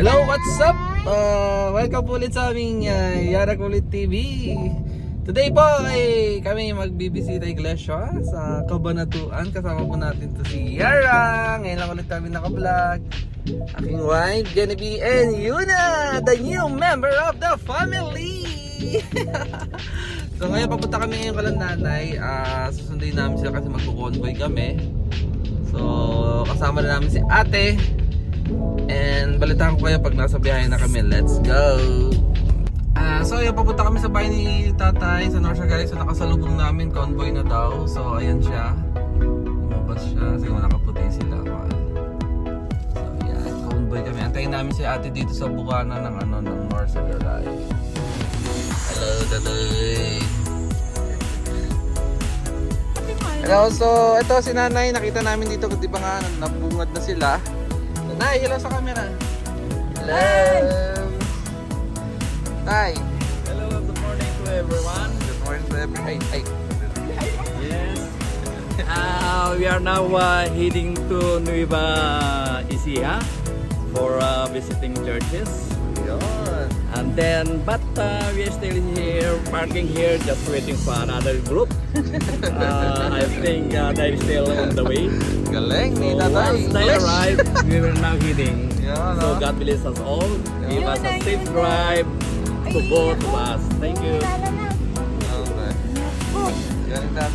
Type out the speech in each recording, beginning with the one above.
Hello, what's up? Uh, welcome po ulit sa aming uh, Yara Kulit TV. Today po ay kami magbibisita iglesia sa Kabanatuan. Kasama po natin to si Yara. Ngayon lang ulit kami naka-vlog. Aking wife, Genevieve, and Yuna, the new member of the family. so ngayon papunta kami ngayon kalang nanay. Uh, susundin namin sila kasi magko-convoy kami. So kasama na namin si ate. And balitaan ko kayo pag nasa biyahe na kami. Let's go! Ah, so yun, papunta kami sa bahay ni tatay sa North Siargao. So nakasalubong namin, convoy na daw. So ayan siya. Lumabas siya. Kasi nakaputi sila. So ayan, convoy kami. Antayin namin si ate dito sa bukana ng ano ng North Siargao. Hello, tatay! Hello, so ito si nanay, nakita namin dito, di ba nga, nabungad na sila. Nay, hello sa camera. Hello. Tay. Hello, good morning to everyone. Good morning to everyone. Ay, ay. Yes. Uh, we are now uh, heading to Nueva Ecija for uh, visiting churches. Yun. And then, but uh, we are still here, parking here, just waiting for another group. Uh, I think uh, they're still on the way. Galing ni So tatay. once they English. arrive, we will now heading. So no? God bless us all. Give us a safe drive to both of us. Thank you.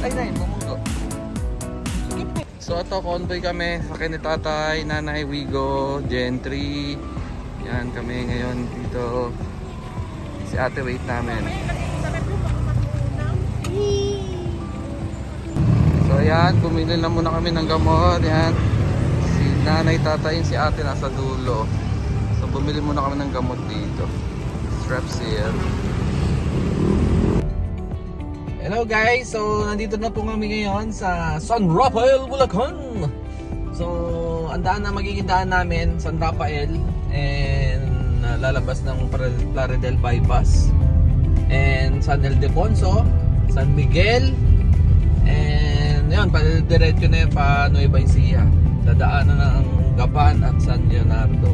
Ay, nay, bumunggo. So ito, convoy kami. Sa ni tatay, nanay, Wigo, Gentry. Yan kami ngayon dito. Si ate wait namin. So yan, bumili na muna kami ng gamot. Yan. Si nanay, tatay, si ate nasa dulo. So bumili muna kami ng gamot dito. Strepsil. Hello guys! So nandito na po kami ngayon sa San Rafael, Bulacan. So ang daan na magiging daan namin, San Rafael and uh, lalabas ng Plaridel bypass and San Ildefonso, San Miguel and yun, diretso na yun pa Nueva Ecija. Dadaanan ng Gapan at San Leonardo.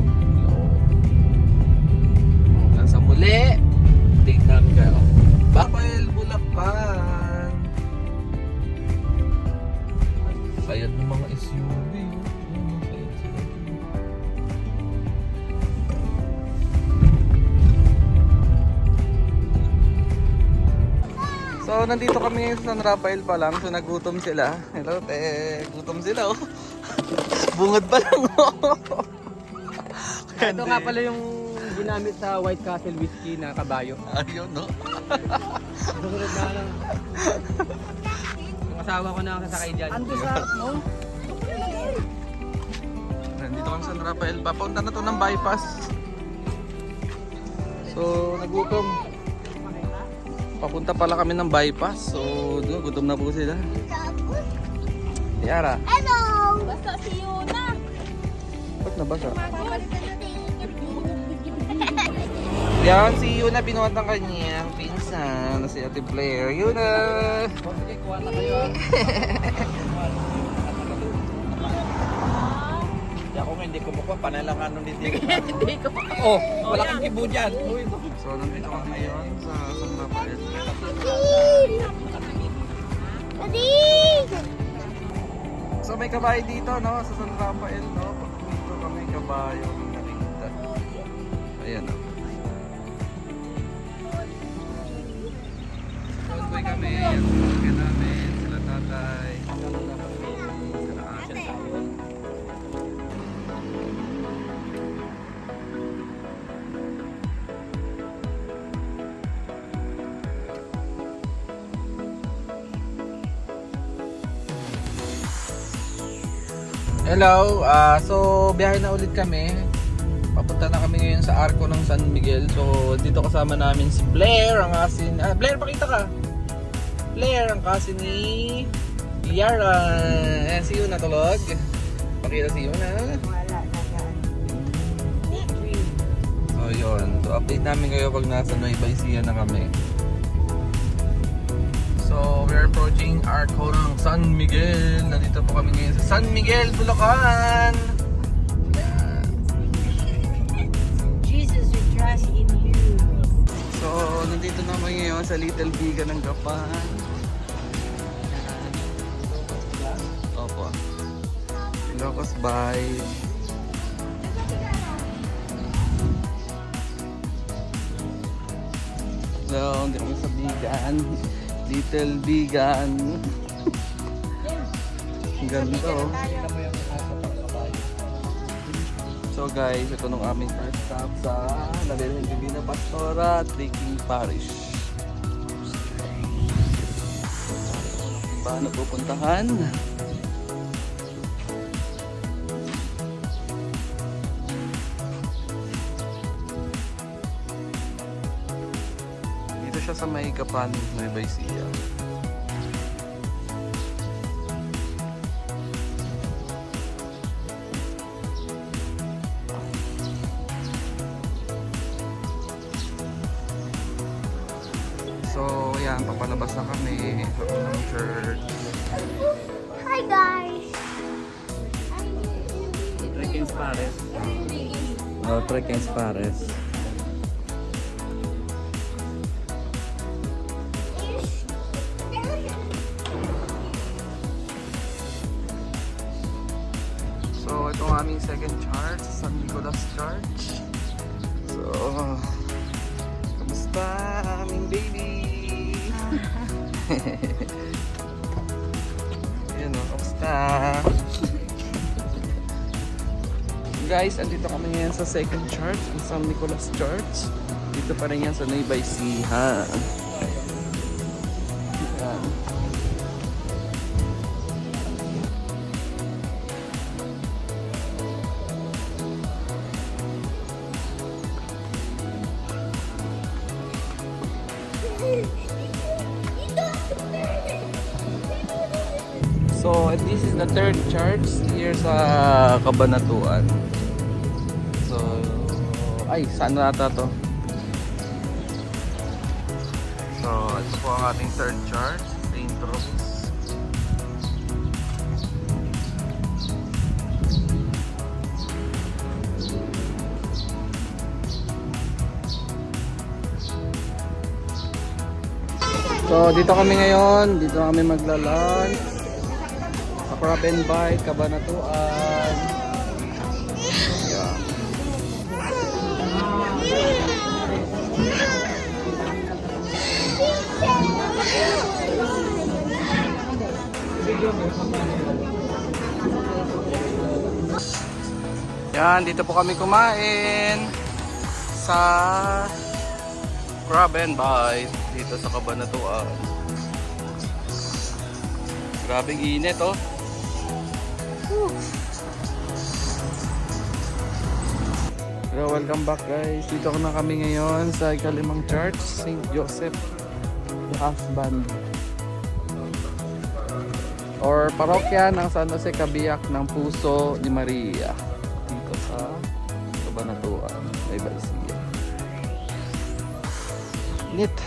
Nandito kami ngayon sa San Rafael pa lang. So, nagutom sila. Hello, te. Gutom sila, oh. Bungad pa lang, oh. Ito nga pala yung ginamit sa White Castle whiskey na kabayo. Ayun, no? Susunod na lang. Yung asawa ko na ang sasakay dyan. Ando sa, no? Nandito kami sa San Rafael. Papunta na to ng bypass. So, nagutom. Papunta pala kami ng bypass. So, doon, gutom na po sila. Yara, Hello! Basta si Yuna. ba't nabasa? Yan, si Yuna binuhat ng kanyang pinsan na si Ate Blair. Yuna! Sige, kuha na kayo. Di ako nga hindi kumukuha, panalangan nung dito. Hindi ko. Oh, wala kang kibo dyan. So, nandito kami ngayon sa kabayo dito, no? Sa San Rafael, no? Pag dito kami kabayo nakikita. Ayan, no? Convoy kami. Yan, Hello, ah so biyahe na ulit kami. Papunta na kami ngayon sa Arco ng San Miguel. So dito kasama namin si Blair, ang asin. Ah, Blair, pakita ka. Blair, ang kasi ni Yara. Ayan, si Yuna tulog. Pakita si Yuna. Wala na yan. So yun, so update namin kayo pag nasa Nueva Ecija na kami. So, we're approaching our ng San Miguel. Nandito po kami ngayon sa San Miguel, Bulacan. Jesus, we trust in you. So, nandito na naman ngayon sa Little Biga ng Gapan. Opo. Ilocos Bive. So, hindi kami sa bigan. Little Bigan. Ganda oh. So guys, ito nung aming first stop sa Nalilang Divina Pastora, Taking Parish. Paano pupuntahan? Siya sa may Gapan, Nueva Ecija. So, yan, papalabas na kami unang church. Hi guys! Trekking Pares. Oh, Trekking Pares. Aming second church, San Nicolas Church. So, kamusta aming baby? Ayan o, kamusta? Guys, andito kami ngayon sa second church, ang San Nicolas Church. Dito pa rin yan sa Nueva Ecija. So, this is the third church here sa Cabanatuan. So, ay, saan na ata to? So, ito po ang ating third church, St. Rose. So, dito kami ngayon. Dito kami magla-lunch. Sa Crab and Bite, Cabanatuan. Yeah. Yan, dito po kami kumain sa Crab and Bite dito sa Cabanatuan. Grabe init oh. Hello, welcome back guys. Dito na kami ngayon sa Kalimang Church, St. Joseph the Husband. Or parokya ng San Jose Kabiyak ng Puso ni Maria. Init.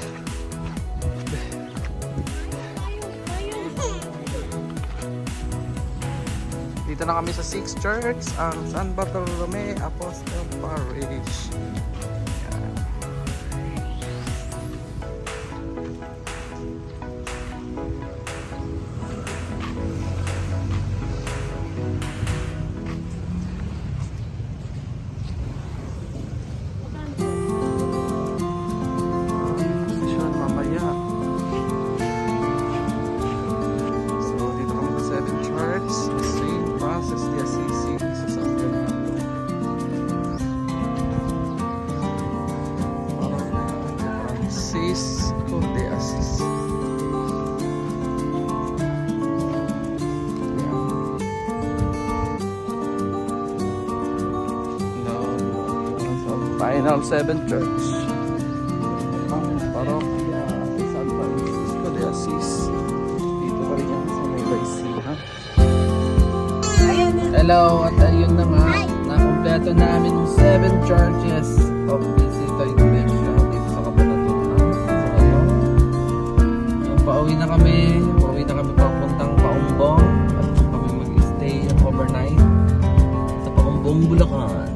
Dito na kami sa Sixth Church, ang San Bartolome Apostle Parish. Sa Final Seven Church. Parokya San Francisco de Assis. Dito pa rin yan sa Nueva Ecija. Hello, at ayun na nga, nakompleto namin yung seven churches of Visita Iglesia dito sa Kabanatuan. So, ayun. Yung pauwi na kami, pauwi na kami papuntang Paumbong at kami mag-stay overnight sa Paumbong, Bulacan.